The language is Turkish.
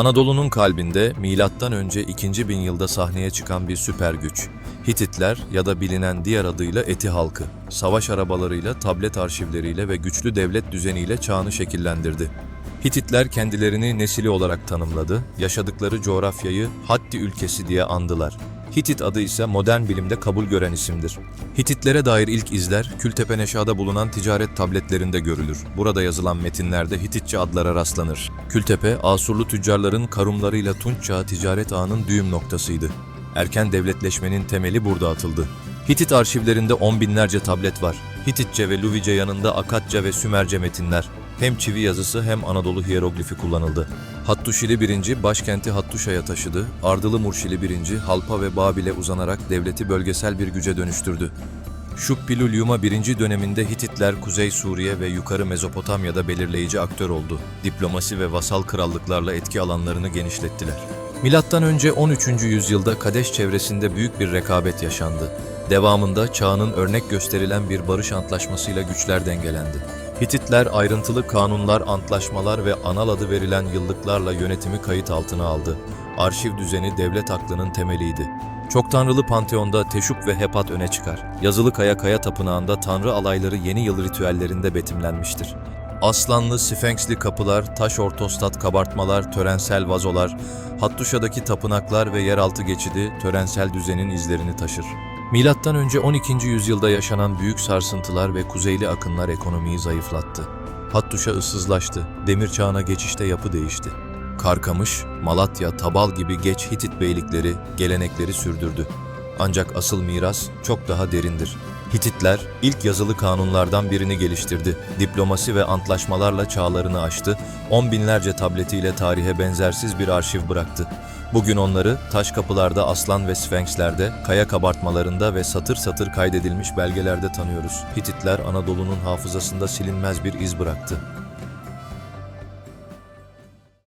Anadolu'nun kalbinde milattan önce 2. bin yılda sahneye çıkan bir süper güç. Hititler ya da bilinen diğer adıyla Eti halkı, savaş arabalarıyla, tablet arşivleriyle ve güçlü devlet düzeniyle çağını şekillendirdi. Hititler kendilerini nesili olarak tanımladı, yaşadıkları coğrafyayı Hatti ülkesi diye andılar. Hitit adı ise modern bilimde kabul gören isimdir. Hititlere dair ilk izler Kültepeneşa'da bulunan ticaret tabletlerinde görülür. Burada yazılan metinlerde Hititçe adlara rastlanır. Kültepe, Asurlu tüccarların karumlarıyla Tunç Çağı ticaret ağının düğüm noktasıydı. Erken devletleşmenin temeli burada atıldı. Hitit arşivlerinde on binlerce tablet var. Hititçe ve Luvice yanında Akatça ve Sümerce metinler. Hem çivi yazısı hem Anadolu hieroglifi kullanıldı. Hattuşili I başkenti Hattuşa'ya taşıdı. Ardılı Murşili I Halpa ve Babil'e uzanarak devleti bölgesel bir güce dönüştürdü. Şuppilülyuma birinci döneminde Hititler Kuzey Suriye ve Yukarı Mezopotamya'da belirleyici aktör oldu. Diplomasi ve vasal krallıklarla etki alanlarını genişlettiler. Milattan önce 13. yüzyılda Kadeş çevresinde büyük bir rekabet yaşandı. Devamında çağının örnek gösterilen bir barış antlaşmasıyla güçler dengelendi. Hititler ayrıntılı kanunlar, antlaşmalar ve anal adı verilen yıllıklarla yönetimi kayıt altına aldı. Arşiv düzeni devlet aklının temeliydi. Çok tanrılı panteonda Teşup ve Hepat öne çıkar. Yazılı Kaya Kaya Tapınağı'nda tanrı alayları yeni yıl ritüellerinde betimlenmiştir. Aslanlı, sfenksli kapılar, taş ortostat kabartmalar, törensel vazolar, Hattuşa'daki tapınaklar ve yeraltı geçidi törensel düzenin izlerini taşır. Milattan önce 12. yüzyılda yaşanan büyük sarsıntılar ve kuzeyli akınlar ekonomiyi zayıflattı. Hattuşa ıssızlaştı, demir çağına geçişte yapı değişti. Karkamış, Malatya, Tabal gibi geç Hitit beylikleri, gelenekleri sürdürdü. Ancak asıl miras çok daha derindir. Hititler ilk yazılı kanunlardan birini geliştirdi. Diplomasi ve antlaşmalarla çağlarını aştı, on binlerce tabletiyle tarihe benzersiz bir arşiv bıraktı. Bugün onları taş kapılarda aslan ve sfenkslerde, kaya kabartmalarında ve satır satır kaydedilmiş belgelerde tanıyoruz. Hititler Anadolu'nun hafızasında silinmez bir iz bıraktı.